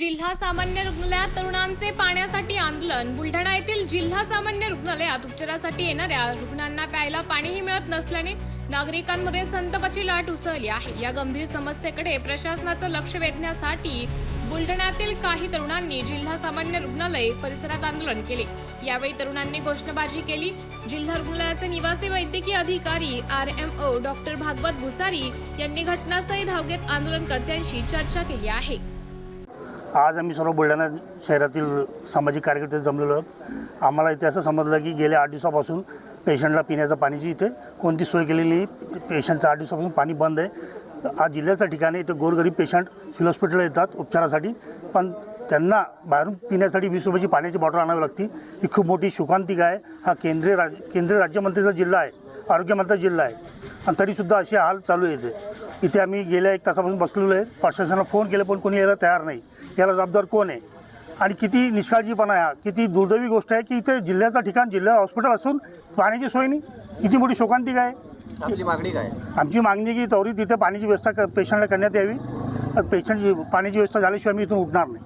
जिल्हा सामान्य रुग्णालयात तरुणांचे पाण्यासाठी आंदोलन. बुलढाणा येथील जिल्हा सामान्य रुग्णालयात उपचारासाठी येणाऱ्या रुग्णांना प्यायला पाणीही मिळत नसल्याने नागरिकांमध्ये संतापाची लाट उसळली आहे. या गंभीर समस्येकडे प्रशासनाचं लक्ष वेधण्यासाठी बुलढाण्यातील काही तरुणांनी जिल्हा सामान्य रुग्णालय परिसरात आंदोलन केले. यावेळी तरुणांनी घोषणाबाजी केली. जिल्हा रुग्णालयाचे निवासी वैद्यकीय अधिकारी R M O doctor Bhagwat Bhusari यांनी घटनास्थळी धाव घेत आंदोलनकर्त्यांशी चर्चा केली आहे. आज आम्ही सर्व बुलढाणा शहरातील सामाजिक कार्यकर्ते जमलेलो आहोत. आम्हाला इथे असं समजलं की गेल्या आठ दिवसापासून पेशंटला पिण्याच्या पाण्याची इथे कोणती सोय केलेली नाही. पेशंटचं आठ दिवसापासून पाणी बंद आहे. आज जिल्ह्याच्या ठिकाणी इथे गोरगरीब पेशंट सिव्हिल हॉस्पिटलला येतात उपचारासाठी. पण त्यांना बाहेरून पिण्यासाठी वीस रुपयाची पाण्याची बॉटल आणावी लागते. ही खूप मोठी शोकांतिका आहे. हा केंद्रीय राज केंद्रीय राज्यमंत्रीचा जिल्हा आहे. आरोग्यमंत्री जिल्हा आहे. आणि तरीसुद्धा असे हाल चालू येते इथे. इथे आम्ही गेल्या एक तासापासून बसलेलो आहे. प्रशासनाला फोन केले पण कोणी यायला तयार नाही. याला जबाबदार कोण आहे? आणि किती निष्काळजीपणा आहे हा? किती दुर्दैवी गोष्ट आहे की इथे जिल्ह्याचं ठिकाण जिल्हा हॉस्पिटल असून पाण्याची सोय नाही? किती मोठी शोकांतिका आहे? आपली मागणी काय? आमची मागणी की त्वरित तिथे पाण्याची व्यवस्था क- पेशंटला करण्यात यावी. पेशंटची पाण्याची व्यवस्था झाल्याशिवाय मी इथून उठणार नाही.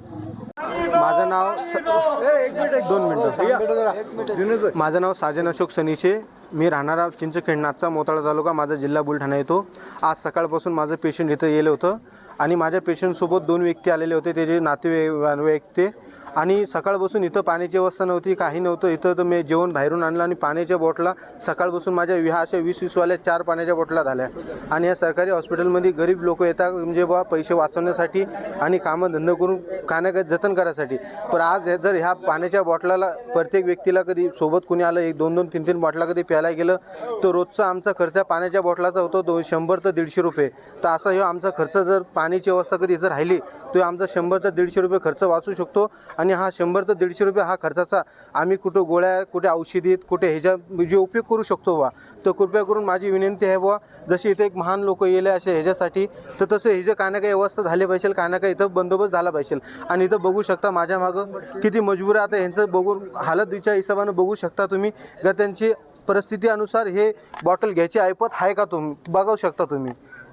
माझं नाव स- दोन मिनटं माझं नाव साजन अशोक सनीशे. मी राहणारा चिंचखेड नाथचा मोताळा तालुका. माझा जिल्हा बुलढाणा येतो. आज सकाळपासून माझं पेशंट इथं येलं होतं. आणि माझ्या पेशंटसोबत दोन व्यक्ती आलेले होते. त्याचे नातेवाईक ते आणि सकाळपासून इथं पाण्याची व्यवस्था नव्हती काही नव्हतं. इथं तर मी जेवण बाहेरून आणलं आणि पाण्याच्या बॉटला सकाळपासून माझ्या ह्या अशा वीस वीसवाल्या चार पाण्याच्या बॉटला झाल्या. आणि या सरकारी हॉस्पिटलमध्ये गरीब लोक येतात म्हणजे बा पैसे वाचवण्यासाठी आणि कामं धंदा करून कानाक जतन करायसाठी. पण आज हे जर ह्या पाण्याच्या बॉटलाला प्रत्येक व्यक्तीला कधी सोबत कोणी आलं एक दोन दोन तीन तीन बॉटला कधी प्यायला गेलं तर रोजचा आमचा खर्च पाण्याच्या बॉटलाचा होतो दोन शंभर तर दीडशे रुपये. तर असा ह्यो आमचा खर्च जर पाण्याची व्यवस्था कधी इथं राहिली तर आमचा शंभर तर दीडशे रुपये खर्च वाचू शकतो आणि आणि हा शंभर तर दीडशे रुपये हा खर्चाचा आम्ही कुठं गोळ्या कुठे औषधीत कुठे ह्याच्या जे उपयोग करू शकतो बा तर कृपया करून माझी विनंती आहे बुवा जशी इथे एक महान लोक येले असे ह्याच्यासाठी तर तसं हे जे काय ना काही व्यवस्था झाली पाहिजे काय ना काही इथं बंदोबस्त झाला पाहिजे. आणि इथं बघू शकता माझ्या मागं किती मजबूर आहे. आता ह्यांचं बघून हालतच्या हिशोबानं बघू शकता तुम्ही. का त्यांची परिस्थितीनुसार हे बॉटल घ्यायची ऐपत आहे का तुम्ही बघू शकता तुम्ही.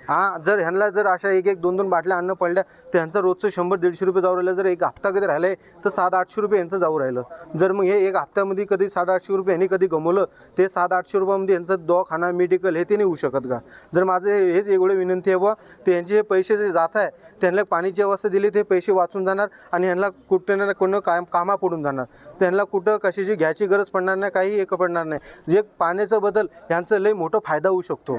हां जर ह्यांना जर अशा एक एक दोन दोन बाटल्या अन्न पडल्या तर ह्यांचं रोजचं शंभर दीडशे रुपये जाऊ राहिलं. जर एक हप्ता कधी राहिलं आहे तर सात आठशे रुपये यांचं जाऊ राहिलं. जर मग हे एक हप्त्यामध्ये कधी सात आठशे रुपये ह्यांनी कधी गमवलं ते सात आठशे रुपयामध्ये यांचं दवाखाना मेडिकल हे ते नाही होऊ शकत का? जर माझं हेच एवढं विनंती आहे बा ते यांचे हे पैसे जे जात आहे त्यांना पाण्याची अवस्था दिली ते पैसे वाचून जाणार आणि ह्यांना कुठं ना कोण काम कामा पडून जाणार. त्यांना कुठं कशाची घ्यायची गरज पडणार नाही काही एक पडणार नाही. जे पाण्याचं बदल ह्यांचं लई मोठं फायदा होऊ शकतो.